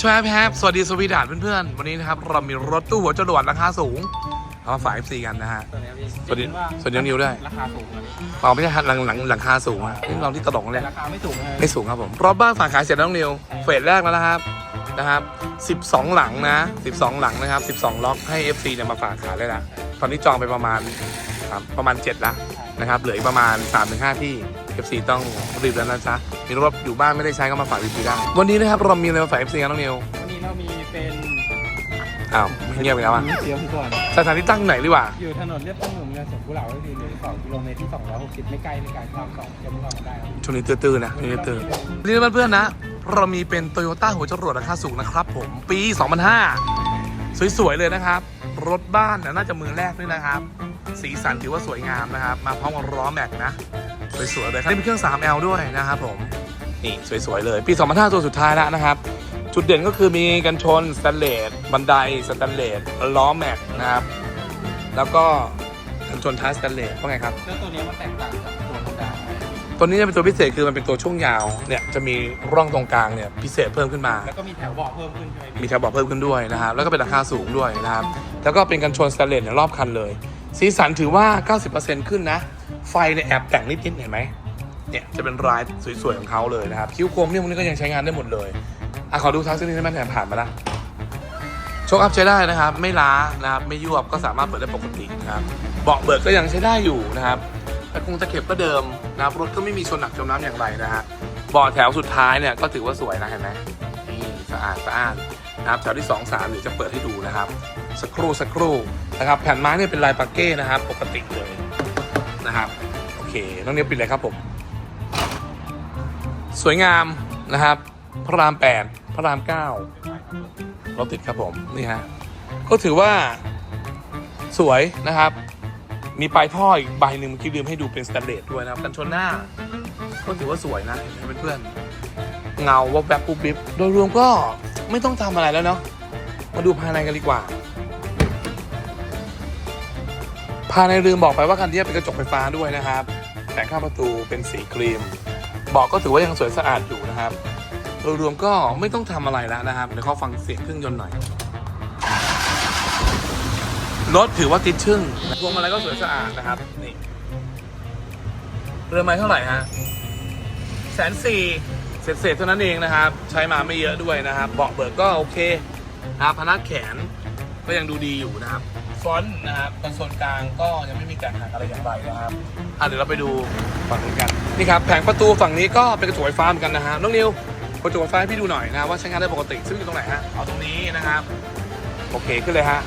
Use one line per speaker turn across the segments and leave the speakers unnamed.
ชวบแฮปสวัสดีสวีดานเพื่อนๆ วันนี้นะครับ เรามีรถตู้หัวจรวดราคาสูง เอามาฝาก FC กันนะฮะ
ตัวเนี้ยพี่
สวัสดี
คิว่า
สวัสดีน้องนิวด้วย
ราคาสูงนะพี่
เราไม่ใช่หลังหลังหลังคาสูงอะนี่เราที่ตลกเลย
ราคาไม่สูงเลย
ไม่สูงครับผม รอบบ้านฝากขายเสร็จแล้วน้องนิว เฟสแรกแล้วนะครับ นะครับ 12 หลังนะ 12 หลังนะครับ 12 ล็อกให้ FC เนี่ยมาฝากขายได้ละตอนนี้จองไปประมาณครับประมาณ 7 ละนะครับ เหลืออีกประมาณ 3-5 ที่ FC ต้องรีบแล้วนะจ๊ะมีรถอยู่บ้านไม่ได้ใช้ก็มาฝาก FC ได้วันนี้นะครับเรามีอะไรมาฝาก FC กันน้องนิว
วันนี้เรามีเป็น
อ้าวเงียบไปแล้วอะ
เสียงก่อน
สถานที่ตั้งไหนดีกว่า
อยู่ถนนเรียบต้นหนุ่มเงินสวนกุหลาบก็คือหนึ่งสองกิโลเมตรที่260ไม่ไกลไม่ไกลความสองจะมุ่งมาได้ครับ
ช่วงนี้ตื้อๆนะช่วงนี้ตื้อๆนี่เพื่อนๆนะ เรามีเป็นโตโยต้าหัวจรวดราคาสูงนะครับผมปี 2005 สวยๆเลยนะครับ รถบ้านเนี่ยน่าจะมือแรกด้วยนะครับ สีสันถือว่าสวยงามนะครับ มาพร้อมกับล้อแม็กนะ สวยๆเลยครับนี่เป็นเครื่อง 3L ด้วยนะครับผม นี่สวยๆเลย ปี2005ตัวสุดท้ายแล้วนะครับ จุดเด่นก็คือมีกันชนสแตนเลสบันไดสแตนเลสล้อแม็กนะครับ แล้วก็กันชนท้ายสแตนเลสว่าไงครับ
แล้วตัวเนี้ยมันแตกต่างจากตัวธรรมดา
ตัวนี้จะเป็นตัวพิเศษคือมันเป็นตัวช่วงยาวเนี่ยจะมีร่องตรงกลางเนี่ยพิเศษเพิ่มขึ้นมา
แล้วก็มีแถวเบาะเพิ่มขึ้นใช่ไหม
มี
พี่
แถวเบอกเพิ่มขึ้นด้วยนะครับแล้วก็เป็นราคาสูงด้วยนะครับ แล้วก็เป็นกันชนสแตนเลสเนี่ยรอบคันเลย สีสันถือว่า 90%ขึ้นนะ ไฟเนี่ยแอบแต่งนิดๆเห็นไหมเนี่ยจะเป็นลายสวยๆของเขาเลยนะครับ คิ้วโคมเนี่ยพวกนี้ก็ยังใช้งานได้หมดเลยอะขอดูทักษะนี้ได้ไหมเนี่ยผ่านมาละโชคอัพใช้ได้นะครับ ไม่ล้านะครับไม่ยวบก็สามารถเปิดได้ปกตินะครับเบาะเบิกก็ยังใช้ได้อยู่นะครับตะคงตะเข็บก็เดิมนะครับรถก็ไม่มีชนหนักจมน้ำอย่างไรนะฮะเบาะแถวสุดท้ายเนี่ยก็ถือว่าสวยนะเห็นไหมนี่สะอาดสะอาดนะครับแถวที่ 2 3เดี๋ยวจะเปิดให้ดูนะครับสักครู่สักครู่นะครับแผ่นไม้เนี่ยเป็นลายปาเก้นะครับ ปกติเลย นะครับ โอเค น้องเนี้ยปิดเลยครับผม สวยงามนะครับ พระราม 8 พระราม 9 รถติดครับผม นี่ฮะ ก็ถือว่าสวยนะครับ มีปลายท่ออีกใบหนึ่งเมื่อกี้ลืมให้ดูเป็นสแตนเลสด้วยนะครับ กันชนหน้า ก็ถือว่าสวยนะเพื่อนๆเงาวับแบบปุ๊บปิ๊บโดยรวมก็ไม่ต้องทำอะไรแล้วเนาะมาดูภายในกันดีกว่า ภายในลืมบอกไปว่าคันนี้เป็นกระจกไฟฟ้าด้วยนะครับแผงข้างประตูเป็นสีครีมเบอกก็ถือว่ายังสวยสะอาดอยู่นะครับโดยรวมก็ไม่ต้องทำอะไรแล้วนะครับเดี๋ยวเขาฟังเสียงเครื่องยนต์หน่อยรถถือว่าติดชึ่งพวงมาลัยก็สวยสะอาดนะครับนี่เรือไม้เท่าไหร่ฮะแสนสี่เศษๆเท่านั้นเองนะครับ ใช้มาไม่เยอะด้วยนะครับ เบาะเบิกก็โอเคนะครับพนักแขนก็ยังดูดีอยู่นะครับ ฟอนต์นะครับตรงส่วนกลางก็ยังไม่มีแตกหักอะไรอย่างไรนะครับอะเดี๋ยวเราไปดูฝั่งนู้นกันนี่ครับแผงประตูฝั่งนี้ก็เป็นกระจกไฟฟ้าเหมือนกันนะฮะน้องนิวกระจกไฟฟ้าให้พี่ดูหน่อยนะว่าใช้งานได้ปกติซึ่งอยู่ตรงไหนฮะเอาตรงนี้นะครับโอเคขึ้นเลยฮะ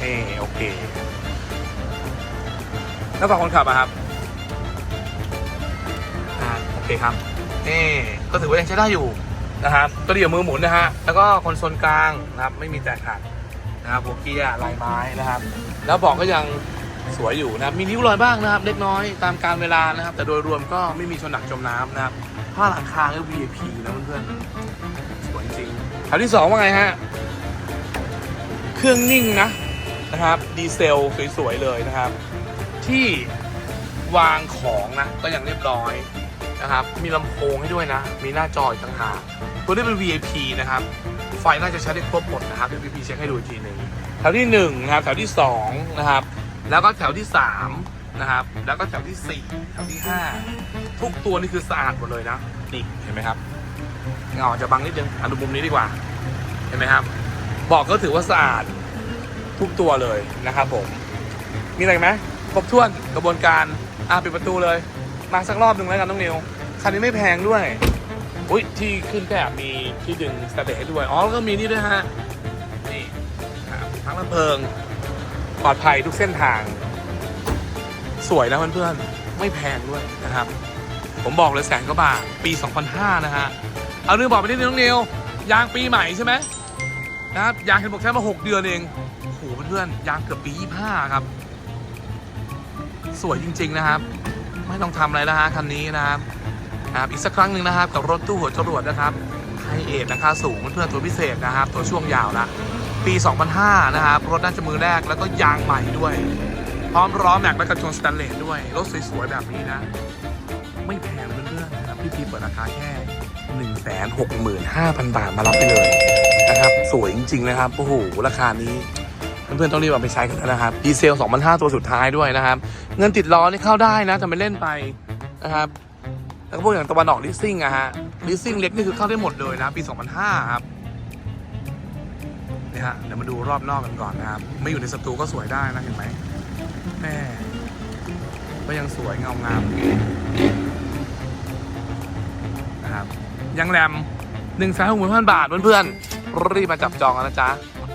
เออโอเค แล้วฝั่งคนขับอะครับอ่าโอเคครับนี่ก็ถือว่ายังใช้ได้อยู่นะครับตัวเดียวมือหมุนนะฮะแล้วก็คอนโซลกลางนะครับไม่มีแตกหัก นะครับหัวเกียร์ลายไม้นะครับ แล้วบอกก็ยังสวยอยู่นะครับมีนิ้วรอยบ้างนะครับ เล็กน้อยตามการเวลานะครับ แต่โดยรวมก็ไม่มีชนหนักจมน้ำนะครับผ้าหลังคาก็ VIP นะเพื่อนๆสวยจริงแถวที่สองว่าไงฮะเครื่องนิ่งนะนะครับ ดีเซลสวยๆเลยนะครับ ที่วางของนะก็ยังเรียบร้อยนะครับ มีลำโพงให้ด้วยนะ มีหน้าจออีกต่างหากตัวนี้เป็น VIP นะครับ ไฟน่าจะใช้ได้ครบหมดนะครับเดี๋ยวพี่พีเช็คให้ดูอีกทีหนึ่งแถวที่หนึ่งนะครับแถวที่สองนะครับ แล้วก็แถวที่สามนะครับแล้วก็แถวที่สี่แถวที่ห้าทุกตัวนี่คือสะอาดหมดเลยนะนี่เห็นไหมครับเงาจะบังนิดนึงอะดูมุมนี้ดีกว่า เห็นไหมครับเบอกก็ถือว่าสะอาดทุกตัวเลยนะครับผมมีอะไรไหมครบถ้วนกระบวนการอะปิดประตูเลย มาสักรอบหนึ่งแล้วกันน้องนิวคันนี้ไม่แพงด้วย อุ้ยที่ขึ้นแอบมีที่ดึงสเตตให้ด้วย อ๋อแล้วก็มีนี่ด้วยฮะ นี่ทั้งลำเพลิง ปลอดภัยทุกเส้นทาง สวยนะเพื่อนๆ ไม่แพงด้วยนะครับ ผมบอกเลยแสนกว่าบาท ปี 2005 นะฮะ เอาเรื่องบอกไปนิดนึงน้องนิวยางปีใหม่ใช่ไหมนะครับยางเห็นบอกใช้มา 6 เดือนเองโอ้โหเพื่อนๆยางเกือบปี 25 ครับ สวยจริง ๆ นะครับ ไม่ต้องทำอะไรแล้วฮะคันนี้นะครับ นะครับอีกสักครั้งหนึ่งนะครับกับรถตู้หัวจรวดนะครับไฮเอทราคาสูงเพื่อนๆตัวพิเศษนะครับ ตัวช่วงยาวนะปี 2005 นะครับ รถน่าจะมือแรกแล้วก็ยางใหม่ด้วย พร้อมล้อแม็กและกระจกสแตนเลสด้วย รถสวยๆ แบบนี้นะ ไม่แพงเพื่อนๆนะครับพี่พีเปิดราคาแค่ 165,000 บาทมารับไปเลยนะครับ สวยจริง ๆ นะครับโอ้โหราคานี้เพื่อนๆต้องรีบเอาไปใช้กันแล้วนะครับดีเซล2,500ตัวสุดท้ายด้วยนะครับ เงินติดล้อนี่เข้าได้นะแต่ไม่เล่นไปนะครับ แล้วก็พวกอย่างตะวันออกลิสซิ่งอะฮะลิสซิ่งเล็กนี่คือเข้าได้หมดเลยนะ ปี 2005 ครับนี่ฮะเดี๋ยวมาดูรอบนอกกันก่อนนะครับ ไม่อยู่ในสตูก็สวยได้นะเห็นไหมแม่ก็ยังสวยเงางามนะครับยังแรมหนึ่งแสนหกหมื่นพันบาทเพื่อนๆรีบมาจับจองกันนะจ๊ะ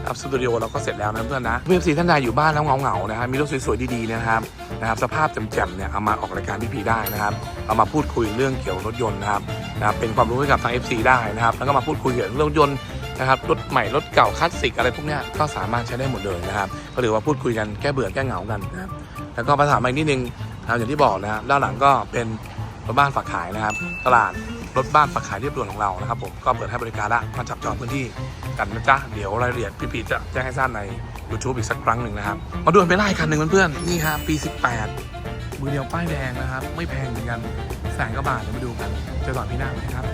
ครับสตูดิโอเราก็เสร็จแล้วนะเพื่อนนะเพื่อนซีท่านใดอยู่บ้านแล้วเหงาๆนะครับมีรถสวยๆดีๆนะครับนะครับสภาพแจ่มๆเนี่ยเอามาออกรายการพี่พีได้นะครับเอามาพูดคุยเรื่องเกี่ยวรถยนต์นะครับนะครับเป็นความรู้ให้กับทาง FC ได้นะครับแล้วก็มาพูดคุยเกี่ยวกับเรื่องรถยนต์นะครับรถใหม่รถเก่าคลาสสิกอะไรพวกเนี้ยก็สามารถใช้ได้หมดเลยนะครับก็ถือว่าพูดคุยกันแก้เบื่อแก้เหงากันนะครับแล้วก็มาถามอีกนิดนึงนะครับอย่างที่บอกนะครับด้านหลังก็เป็นรถบ้านฝากขายนะครับ ตลาด รถบ้านฝากขายเรียบด่วนของเรานะครับผมก็เปิดให้บริการละมาจับจองพื้นที่กันนะจ๊ะเดี๋ยวรายละเอียดพี่ปีจะแจ้งให้ทราบใน YouTube อีกสักครั้งหนึ่งนะครับมาดูไปไล่คันหนึ่งเพื่อนๆนี่ครับปี 18 มือเดียวป้ายแดงนะครับ ไม่แพงเหมือนกันแสนกว่าบาทเดี๋ยวมาดูกันเจอก่อนพี่หน้าไหมครับ